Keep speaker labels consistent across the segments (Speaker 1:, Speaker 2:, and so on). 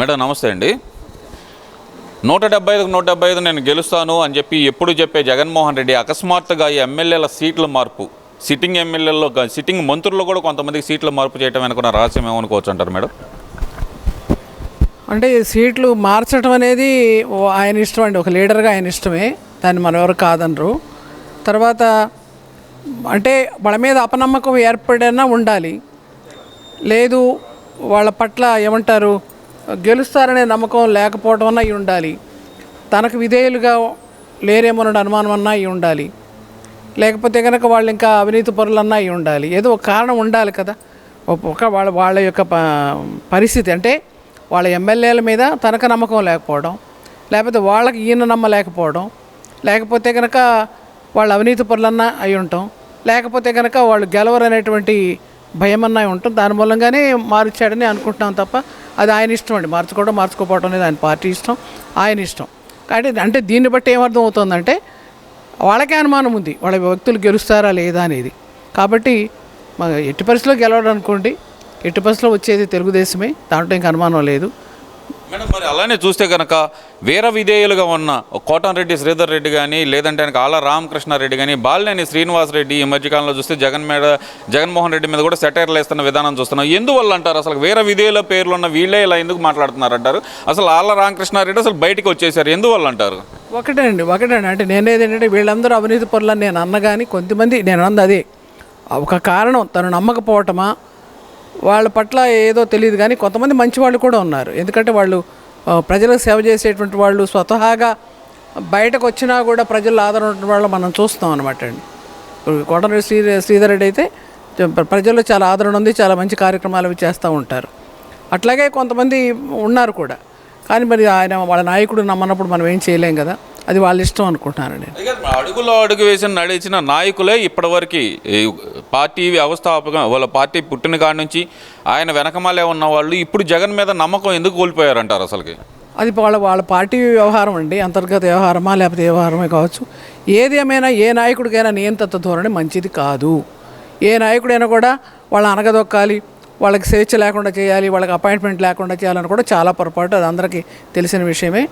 Speaker 1: Madam నమస్తే అండి. నూట డెబ్బై ఐదుకు నూట డెబ్బై ఐదు నేను గెలుస్తాను అని చెప్పి ఎప్పుడు చెప్పే జగన్మోహన్ రెడ్డి అకస్మాత్తుగా ఈ ఎమ్మెల్యేల సీట్ల మార్పు సిట్టింగ్ ఎమ్మెల్యేల్లో సిట్టింగ్ మంత్రుల్లో కూడా కొంతమందికి సీట్ల మార్పు చేయడం వెనుకున్న రహస్యం ఏమనుకోవచ్చు అంటారు మేడం?
Speaker 2: అంటే సీట్లు మార్చడం అనేది ఆయన ఇష్టం అండి. ఒక లీడర్గా ఆయన ఇష్టమే. దాన్ని మనం ఎవరు కాదనరు. తర్వాత అంటే వాళ్ళ మీద అపనమ్మకం ఏర్పడైనా ఉండాలి. లేదు వాళ్ళ పట్ల ఏమంటారు? గెలుస్తారనే నమ్మకం లేకపోవడం అన్నా అయి ఉండాలి. తనకు విధేయులుగా లేరేమోనని అనుమానం అన్నా అయి ఉండాలి. లేకపోతే కనుక వాళ్ళు ఇంకా అవినీతి పరులన్నా అయి ఉండాలి. ఏదో ఒక కారణం ఉండాలి కదా. ఒక- ఒక వాళ్ళ వాళ్ళ యొక్క పరిస్థితి. అంటే వాళ్ళ ఎమ్మెల్యేల మీద తనకు నమ్మకం లేకపోవడం లేకపోతే వాళ్ళకి ఈయన నమ్మలేకపోవడం లేకపోతే కనుక వాళ్ళు అవినీతి పరులన్నా అయి ఉంటాం లేకపోతే కనుక వాళ్ళు గెలవరు అనేటువంటి భయం అన్నా ఉంటాం దాని మూలంగానే మారుచ్చాడని అనుకుంటున్నాం తప్ప అది ఆయన ఇష్టం అండి. మార్చుకోవడం మార్చుకోపోవడం అనేది ఆయన పార్టీ ఇష్టం ఆయన ఇష్టం. కాబట్టి అంటే దీన్ని బట్టి ఏమర్థం అవుతుందంటే వాళ్ళకే అనుమానం ఉంది. వాళ్ళ వ్యక్తులు గెలుస్తారా లేదా అనేది. కాబట్టి మా ఎట్టి పరిస్థితిలో గెలవడం అనుకోండి ఎట్టి పరిస్థితిలో వచ్చేది తెలుగుదేశమే దాంట్లో ఇంకా అనుమానం లేదు.
Speaker 1: మేడం మరి అలానే చూస్తే కనుక వీర విధేయులుగా ఉన్న కోటంరెడ్డి శ్రీధర్ రెడ్డి కానీ లేదంటే కనుక ఆల రామకృష్ణారెడ్డి కానీ బాలినేని శ్రీనివాస్ రెడ్డి ఈ మధ్యకాలంలో చూస్తే జగన్ మీద జగన్మోహన్ రెడ్డి మీద కూడా సెటైర్లు వేస్తున్న విధానం చూస్తున్నాం. ఎందువల్ల అంటారు? అసలు వీర విధేయుల పేర్లు ఉన్న వీళ్ళే ఇలా ఎందుకు మాట్లాడుతున్నారు అంటారు అసలు ఆల రామకృష్ణారెడ్డి అసలు బయటకు వచ్చేసారు. ఎందువల్ల అంటారు?
Speaker 2: ఒకటేనండి ఒకటే అంటే నేనేది ఏంటంటే వీళ్ళందరూ అవినీతి పనులని నేను అన్నగాని కొంతమంది నేను అన్నది అదే. ఒక కారణం తను నమ్మకపోవటమా? వాళ్ళ పట్ల ఏదో తెలియదు కానీ కొంతమంది మంచి వాళ్ళు కూడా ఉన్నారు. ఎందుకంటే వాళ్ళు ప్రజలకు సేవ చేసేటువంటి వాళ్ళు స్వతహాగా బయటకు వచ్చినా కూడా ప్రజల్లో ఆదరణ ఉన్న వాళ్ళు మనం చూస్తాం అనమాట అండి. ఇప్పుడు శ్రీ శ్రీధర్ రెడ్డి అయితే ప్రజల్లో చాలా ఆదరణ ఉంది చాలా మంచి కార్యక్రమాలు అవి చేస్తూ ఉంటారు. అట్లాగే కొంతమంది ఉన్నారు కూడా. కానీ మరి ఆయన వాళ్ళ నాయకుడు నమ్మనప్పుడు మనం ఏం చేయలేం కదా. అది వాళ్ళ ఇష్టం అనుకుంటున్నాను నేను.
Speaker 1: అదే కదా, అడుగులో అడుగు వేసిన నడిచిన నాయకులే ఇప్పటివరకు పార్టీ వ్యవస్థాపకం వాళ్ళ పార్టీ పుట్టిన కాడి నుంచి ఆయన వెనకమాలే ఉన్న వాళ్ళు ఇప్పుడు జగన్ మీద నమ్మకం ఎందుకు కోల్పోయారంటారు అసలుకి?
Speaker 2: అది వాళ్ళ వాళ్ళ పార్టీ వ్యవహారం అండి అంతర్గత వ్యవహారమా లేకపోతే వ్యవహారమే కావచ్చు. ఏది ఏమైనా ఏ నాయకుడికైనా నియంత్రిత ధోరణి మంచిది కాదు. ఏ నాయకుడైనా కూడా వాళ్ళ అనగదొక్కాలి వాళ్ళకి స్వేచ్ఛ లేకుండా చేయాలి వాళ్ళకి అపాయింట్మెంట్ లేకుండా చేయాలని కూడా చాలా పొరపాటు అది అందరికీ తెలిసిన విషయమే.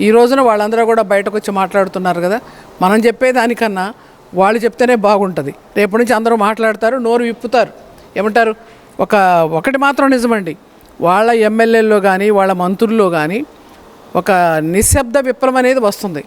Speaker 2: ఈ రోజున వాళ్ళందరూ కూడా బయటకు వచ్చి మాట్లాడుతున్నారు కదా. మనం చెప్పేదానికన్నా వాళ్ళు చెప్తేనే బాగుంటుంది. రేపటి నుంచి అందరూ మాట్లాడతారు నోరు విప్పుతారు. ఏమంటారు? ఒక ఒకటి మాత్రం నిజమండి. వాళ్ళ ఎమ్మెల్యేల్లో కానీ వాళ్ళ మంత్రుల్లో కానీ ఒక నిశ్శబ్ద విప్లవం అనేది వస్తుంది.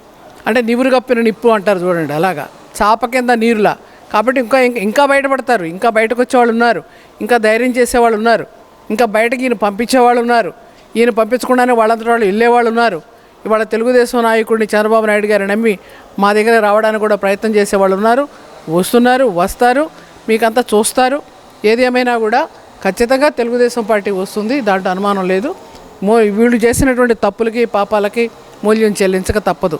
Speaker 2: అంటే నివురు కప్పిన నిప్పు అంటారు చూడండి అలాగా. చాప కింద నీరులా. కాబట్టి ఇంకా ఇంకా- ఇంకా బయటపడతారు. ఇంకా బయటకు వచ్చేవాళ్ళు ఉన్నారు. ఇంకా ధైర్యం చేసేవాళ్ళు ఉన్నారు. ఇంకా బయటకి ఈయన పంపించేవాళ్ళు ఉన్నారు. ఈయన పంపించకుండానే వాళ్ళంతటి వాళ్ళు వెళ్ళేవాళ్ళు ఉన్నారు. ఇవాళ తెలుగుదేశం నాయకుడిని చంద్రబాబు నాయుడు గారు నమ్మి మా దగ్గర రావడానికి కూడా ప్రయత్నం చేసేవాళ్ళు ఉన్నారు. వస్తున్నారు వస్తారు. మీకంతా చూస్తారు. ఏది ఏమైనా కూడా ఖచ్చితంగా తెలుగుదేశం పార్టీ వస్తుంది. దాంట్లో అనుమానం లేదు. మో వీళ్ళు చేసినటువంటి తప్పులకి పాపాలకి మూల్యం చెల్లించక తప్పదు.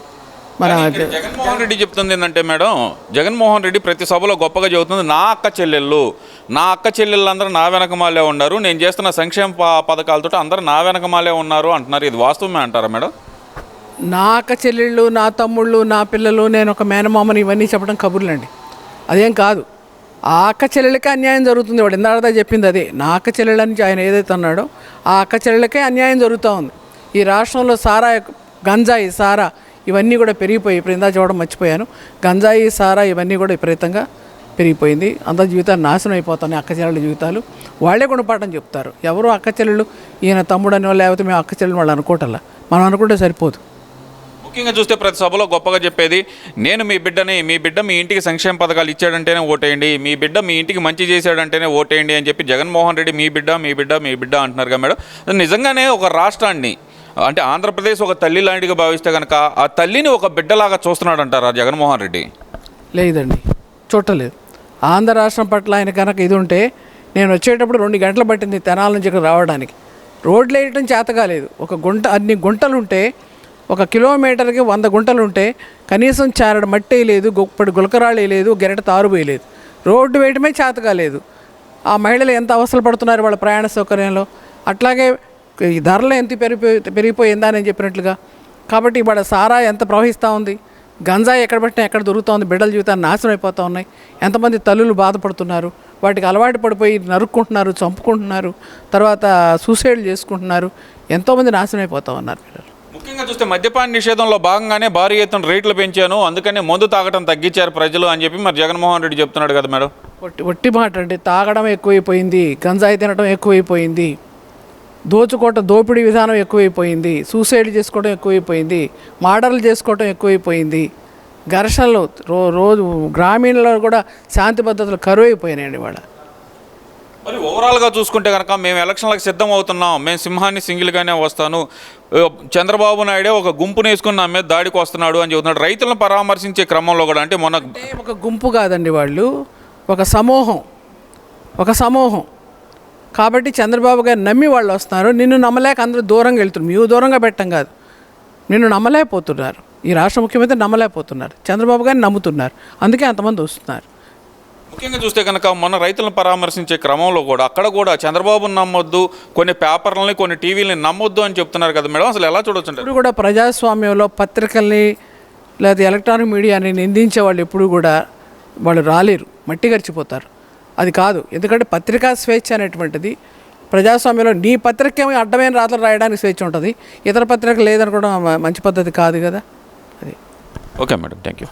Speaker 2: మన
Speaker 1: జగన్మోహన్ రెడ్డి చెప్తుంది ఏంటంటే మేడం జగన్మోహన్ రెడ్డి ప్రతి సభలో గొప్పగా చెబుతుంది నా అక్క చెల్లెళ్ళు నా అక్క చెల్లెళ్ళందరూ నా వెనకమాలే ఉన్నారు. నేను చేస్తున్న సంక్షేమ ప- పథకాలతో అందరూ నా వెనకమాలే ఉన్నారు అంటున్నారు. ఇది వాస్తవమే అంటారా మేడం?
Speaker 2: నా అక్క చెల్లెళ్ళు నా తమ్ముళ్ళు నా పిల్లలు నేను ఒక మేనమామని ఇవన్నీ చెప్పడం కబుర్లండి. అదేం కాదు. ఆ అక్క చెల్లెలకే అన్యాయం జరుగుతుంది వాడు. ఇందాడదా చెప్పింది అదే. నా అక్క చెల్లెళ్ళ నుంచి ఆయన ఏదైతే అన్నాడో ఆ అక్క చెల్లెలకే అన్యాయం జరుగుతూ ఉంది. ఈ రాష్ట్రంలో సారా గంజాయి సారా ఇవన్నీ కూడా పెరిగిపోయి ఇప్పుడు ఇందా చూడడం మర్చిపోయాను. గంజాయి సారా ఇవన్నీ కూడా విపరీతంగా పెరిగిపోయింది. అందరి జీవితాలు నాశనం అయిపోతున్నాయి అక్క చెల్లెళ్ళ జీవితాలు. వాళ్ళే గుణపాఠం చెప్తారు. ఎవరు అక్క చెల్లెళ్ళు ఈయన తమ్ముడనో లేకపోతే మేము అక్క చెల్లెలు వాళ్ళు అనుకోవటంలా? మనం అనుకుంటే సరిపోదు.
Speaker 1: ముఖ్యంగా చూస్తే ప్రతి సభలో గొప్పగా చెప్పేది నేను మీ బిడ్డని మీ బిడ్డ మీ ఇంటికి సంక్షేమ పథకాలు ఇచ్చాడంటేనే ఓటేయండి మీ బిడ్డ మీ ఇంటికి మంచి చేశాడంటేనే ఓటేయండి అని చెప్పి జగన్మోహన్ రెడ్డి మీ బిడ్డ మీ బిడ్డ మీ బిడ్డ అంటున్నారు కదా మేడం. నిజంగానే ఒక రాష్ట్రాన్ని అంటే ఆంధ్రప్రదేశ్ ఒక తల్లి లాంటిగా భావిస్తే కనుక ఆ తల్లిని ఒక బిడ్డలాగా చూస్తున్నాడు అంటారా జగన్మోహన్ రెడ్డి?
Speaker 2: లేదండి. చూడలేదు ఆంధ్ర రాష్ట్రం పట్ల ఆయన కనుక ఇది ఉంటే నేను వచ్చేటప్పుడు రెండు గంటలు పట్టింది తెనాల నుంచి ఇక్కడ రావడానికి. రోడ్లు వేయటం చేత కాలేదు ఒక గుంట అన్ని గుంటలు ఉంటే ఒక కిలోమీటర్కి వంద గుంటలు ఉంటే కనీసం చారడు మట్టి వేయలేదు గొప్పటి గులకరాళ్ళు వేయలేదు గెరట తారు వేయలేదు రోడ్డు వేయటమే చేత కాలేదు. ఆ మహిళలు ఎంత అవసరం పడుతున్నారు వాళ్ళ ప్రయాణ సౌకర్యంలో? అట్లాగే ఈ ధరలు ఎంత పెరిగిపోయి పెరిగిపోయిందా నేను చెప్పినట్లుగా. కాబట్టి ఇవాళ సారా ఎంత ప్రవహిస్తూ ఉంది? గంజాయి ఎక్కడ పెట్టినా ఎక్కడ దొరుకుతోంది? బిడ్డల జీవితాన్ని నాశనం అయిపోతూ ఉన్నాయి. ఎంతమంది తల్లులు బాధపడుతున్నారు? వాటికి అలవాటు పడిపోయి నరుక్కుంటున్నారు చంపుకుంటున్నారు తర్వాత సూసైడ్ చేసుకుంటున్నారు. ఎంతోమంది నాశనం అయిపోతూ ఉన్నారు పిల్లలు
Speaker 1: ముఖ్యంగా చూస్తే మద్యపాన నిషేధంలో భాగంగానే భారీ ఎత్తున రేట్లు పెంచాను. అందుకనే మందు తాగటం తగ్గించారు ప్రజలు అని చెప్పి మరి జగన్మోహన్ రెడ్డి చెప్తున్నాడు కదా మేడం.
Speaker 2: ఒట్టి ఒట్టి మాట అండి. తాగడం ఎక్కువైపోయింది గంజాయి తినడం ఎక్కువైపోయింది దోచుకోవటం దోపిడీ విధానం ఎక్కువైపోయింది సూసైడ్ చేసుకోవడం ఎక్కువైపోయింది మర్డర్లు చేసుకోవడం ఎక్కువైపోయింది. ఘర్షణలు రో రోజు గ్రామీణలో కూడా శాంతి భద్రతలు కరువు అయిపోయినాయండి వాళ్ళ
Speaker 1: మరి ఓవరాల్గా చూసుకుంటే కనుక మేము ఎలక్షన్లకు సిద్ధం అవుతున్నాం మేము సింహాన్ని సింగిల్గానే వస్తాను. చంద్రబాబు నాయుడే ఒక గుంపును వేసుకుని నా మీద దాడికి వస్తున్నాడు అని చెబుతున్నాడు. రైతులను పరామర్శించే క్రమంలో కూడా అంటే మొన్న
Speaker 2: ఒక గుంపు కాదండి వాళ్ళు. ఒక సమూహం. ఒక సమూహం. కాబట్టి చంద్రబాబు గారు నమ్మి వాళ్ళు వస్తున్నారు. నిన్ను నమ్మలేక అందరూ దూరంగా వెళ్తున్నారు. మీరు దూరంగా పెట్టడం కాదు. నిన్ను నమ్మలేకపోతున్నారు. ఈ రాష్ట్ర ముఖ్యమంత్రి నమ్మలేకపోతున్నారు. చంద్రబాబు గారిని నమ్ముతున్నారు. అందుకే అంతమంది వస్తున్నారు.
Speaker 1: ముఖ్యంగా చూస్తే కనుక మొన్న రైతులను పరామర్శించే క్రమంలో కూడా అక్కడ కూడా చంద్రబాబును నమ్మొద్దు కొన్ని పేపర్లని కొన్ని టీవీలని నమ్మొద్దు అని చెప్తున్నారు కదా మేడం. అసలు ఎలా చూడొచ్చు
Speaker 2: ఇప్పుడు కూడా ప్రజాస్వామ్యంలో పత్రికల్ని లేదా ఎలక్ట్రానిక్ మీడియాని నిందించే వాళ్ళు ఎప్పుడు కూడా వాళ్ళు రాలేరు మట్టి గరిచిపోతారు. అది కాదు. ఎందుకంటే పత్రికా స్వేచ్ఛ అనేటువంటిది ప్రజాస్వామ్యంలో నీ పత్రిక అడ్డమైన రాతలు రాయడానికి స్వేచ్ఛ ఉంటుంది. ఇతర పత్రిక లేదనుకోవడం మంచి పద్ధతి కాదు కదా. అది.
Speaker 1: Okay madam. Thank you